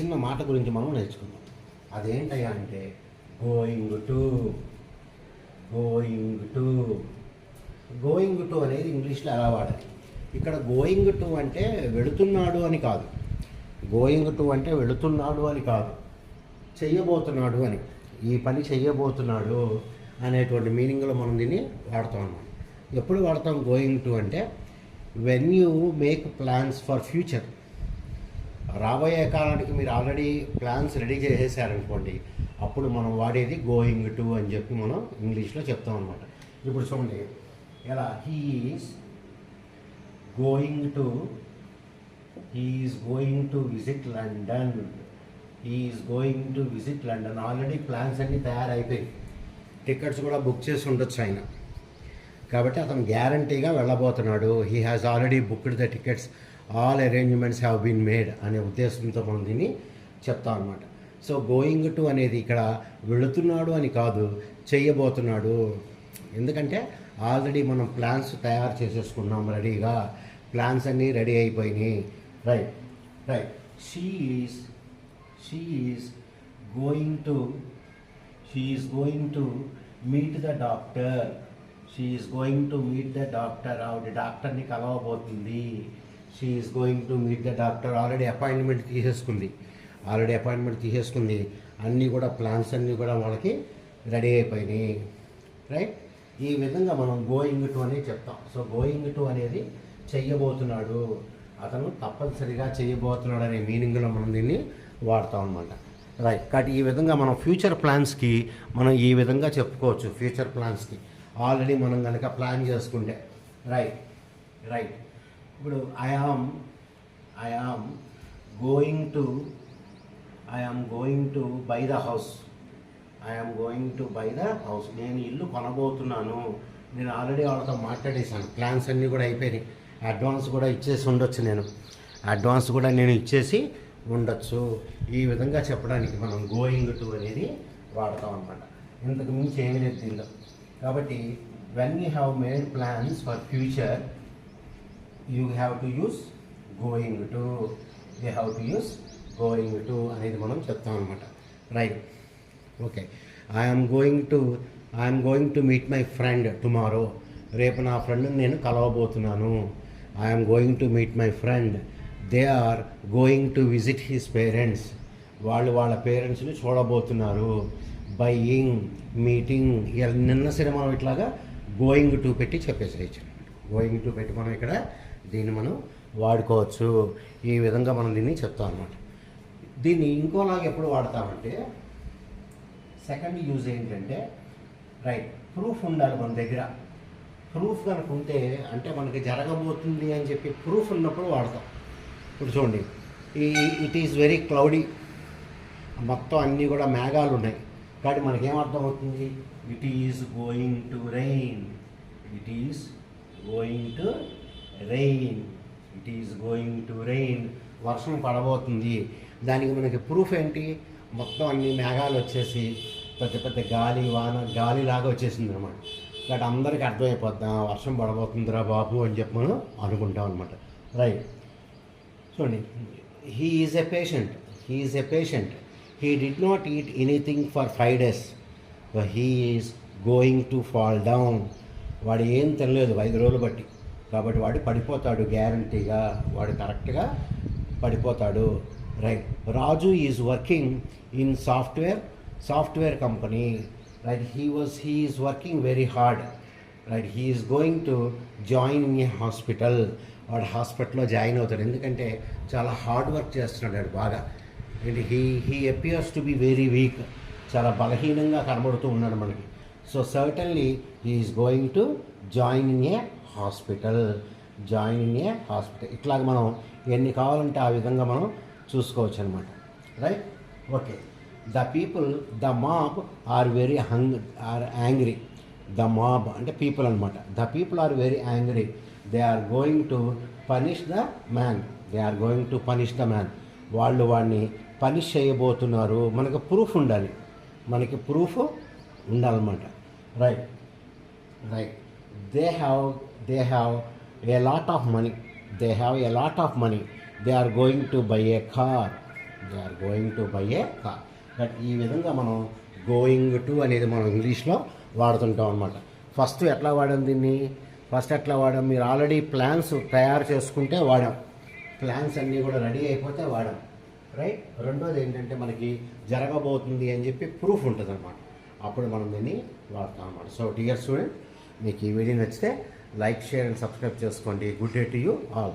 చిన్న మాట గురించి మనం నేర్చుకుందాం. అదేంటయ్యా అంటే going to going to going to అనేది ఇంగ్లీష్లో ఎలా వాడాలి? ఇక్కడ గోయింగ్ టు అంటే వెళుతున్నాడు అని కాదు. గోయింగ్ టు అంటే వెళుతున్నాడు అని కాదు. చెయ్యబోతున్నాడు అని. ఈ పని చెయ్యబోతున్నాడు అనేటువంటి మీనింగ్లో మనం దీన్ని వాడతాం అన్నమాట. ఎప్పుడు వాడతాం గోయింగ్ టు అంటే when you make plans for future. రాబోయే కాలానికి మీరు ఆల్రెడీ ప్లాన్స్ రెడీ చేసేసారనుకోండి అప్పుడు మనం వాడేది గోయింగ్ టు అని చెప్పి మనం ఇంగ్లీష్లో చెప్తాం అనమాట ఇప్పుడు చూడండి ఎలా? He's going to he's going to visit London he's going to visit London already plans అన్నీ తయారైపోయి టికెట్స్ కూడా బుక్ చేసి ఉండొచ్చు ఆయన. కాబట్టి అతను గ్యారంటీగా వెళ్ళబోతున్నాడు. He has already booked the tickets all arrangements have been made అనే ఉద్దేశంతో మనం దీన్ని చెప్తాం అనమాట సో గోయింగ్ టు అనేది ఇక్కడ వెళుతున్నాడు అని కాదు చేయబోతున్నాడు. ఎందుకంటే ఆల్రెడీ మనం ప్లాన్స్ తయారు చేసేసుకున్నాం రెడీగా ప్లాన్స్ అన్నీ రెడీ అయిపోయినాయి. Right right she's she's going to she's going to meet the doctor she's going to meet the doctor ఆవిడ డాక్టర్ని కలవబోతుంది. She's going to meet the doctor already appointment తీసేసుకుంది. Already appointment తీసేసుకుంది. అన్నీ కూడా ప్లాన్స్ అన్నీ కూడా వాళ్ళకి రెడీ అయిపోయినాయి. రైట్ ఈ విధంగా మనం గోయింగ్ టు అనే చెప్తాం. సో గోయింగ్ టు అనేది చెయ్యబోతున్నాడు. అతను తప్పనిసరిగా చేయబోతున్నాడు అనే మీనింగ్లో మనం దీన్ని వాడతాం అనమాట రైట్ కాబట్టి ఈ విధంగా మనం ఫ్యూచర్ ప్లాన్స్కి మనం ఈ విధంగా చెప్పుకోవచ్చు. ఫ్యూచర్ ప్లాన్స్కి ఆల్రెడీ మనం కనుక ప్లాన్ చేసుకుంటే. రైట్ రైట్ ఇప్పుడు I am I am going to I am going to buy the house I'm going to buy the house నేను ఇల్లు కొనబోతున్నాను. నేను ఆల్రెడీ వాళ్ళతో మాట్లాడేశాను. ప్లాన్స్ అన్నీ కూడా అయిపోయినాయి. అడ్వాన్స్ కూడా ఇచ్చేసి ఉండొచ్చు నేను. అడ్వాన్స్ కూడా నేను ఇచ్చేసి ఉండొచ్చు. ఈ విధంగా చెప్పడానికి మనం గోయింగ్ టు అనేది వాడతాం అనమాట ఇంతకు మించి ఏమీ లేదు దీనిలో. కాబట్టి when you have made plans for future you have to use going to you have to use going to అనేది మనం చెప్తాం అనమాట right okay I'm going to I'm going to meet my friend tomorrow రేపు నా ఫ్రెండ్ని నేను కలవబోతున్నాను. I'm going to meet my friend they are going to visit his parents వాళ్ళు వాళ్ళ పేరెంట్స్ని చూడబోతున్నారు. బయ్యింగ్ మీటింగ్ నిన్న సరే మనం ఇట్లాగా గోయింగ్ టు పెట్టి చెప్పేసేయచ్చు గోయింగ్ టు పెట్టి మనం ఇక్కడ దీన్ని మనం వాడుకోవచ్చు. ఈ విధంగా మనం దీన్ని చెప్తాం అనమాట దీన్ని ఇంకోలాగా ఎప్పుడు వాడతామంటే సెకండ్ యూజ్ ఏంటంటే రైట్ ప్రూఫ్ ఉండాలి మన దగ్గర. ప్రూఫ్ కనుక ఉంటే అంటే మనకి జరగబోతుంది అని చెప్పి ప్రూఫ్ ఉన్నప్పుడు వాడతాం. ఇప్పుడు చూడండి ఈ ఇట్ ఈస్ వెరీ క్లౌడీ మొత్తం అన్నీ కూడా మేఘాలు ఉన్నాయి. కాబట్టి మనకేమర్థం అవుతుంది it is going to rain it is going to rain it is going to rain వర్షం పడబోతుంది. దానికి మనకి ప్రూఫ్ ఏంటి? మొత్తం అన్ని మేఘాలు వచ్చేసి పెద్ద పెద్ద గాలి వాన గాలి లాగా వచ్చేసింది అనమాట కాబట్టి అందరికీ అర్థమైపోద్ది? "ఆ, వర్షం పడబోతుందిరా బాబు అని చెప్పి మనం అనుకుంటాం అనమాట రైట్ చూడండి. He is a patient he is a patient he did not eat anything for five days he is going to fall down వాడు ఏం తినలేదు ఐదు రోజులు బట్టి. కాబట్టి వాడు పడిపోతాడు గ్యారంటీగా వాడు కరెక్ట్గా పడిపోతాడు. Right Raju is working in software software company right he was he is working very hard right he is going to join in a hospital వాడు హాస్పిటల్లో జాయిన్ అవుతాడు. ఎందుకంటే చాలా హార్డ్ వర్క్ చేస్తున్నాడు వాడు బాగా. And he he appears to be very weak చాలా బలహీనంగా కనబడుతూ ఉన్నాడు మనకి. So certainly is going to join in a hospital join in a hospital ఇట్లాగ మనం ఎన్ని కావాలంటే ఆ విధంగా మనం చూసుకోవచ్చు అనమాట right okay the people the mob are very hung are angry the mob అంటే పీపుల్ అనమాట the people are very angry they are going to punish the man they are going to punish the man వాళ్ళు వాడిని punish చేయబోతున్నారు. మనకు proof ఉండాలి. మనకి proof ఉండాలన్నమాట. Right right they have they have a lot of money they have a lot of money they are going to buy a car they are going to buy a car but ఈ విధంగా మనం going to అనేది మనం ఇంగ్లీష్లో వాడుతుంటాం అనమాట first ఎట్లా వాడాం దీన్ని? First ఎట్లా వాడాం? మీరు ఆల్రెడీ ప్లాన్స్ తయారు చేసుకుంటే వాడాం. ప్లాన్స్ అన్నీ కూడా రెడీ అయిపోతే వాడాం. రైట్? రెండోది ఏంటంటే మనకి జరగబోతుంది అని చెప్పి ప్రూఫ్ ఉంటుంది అనమాట అప్పుడు మనం దీన్ని వాడతాం అనమాట సో డియర్ స్టూడెంట్ మీకు ఈ వీడియో నచ్చితే లైక్ షేర్ అండ్ సబ్స్క్రైబ్ చేసుకోండి. Good day to you all.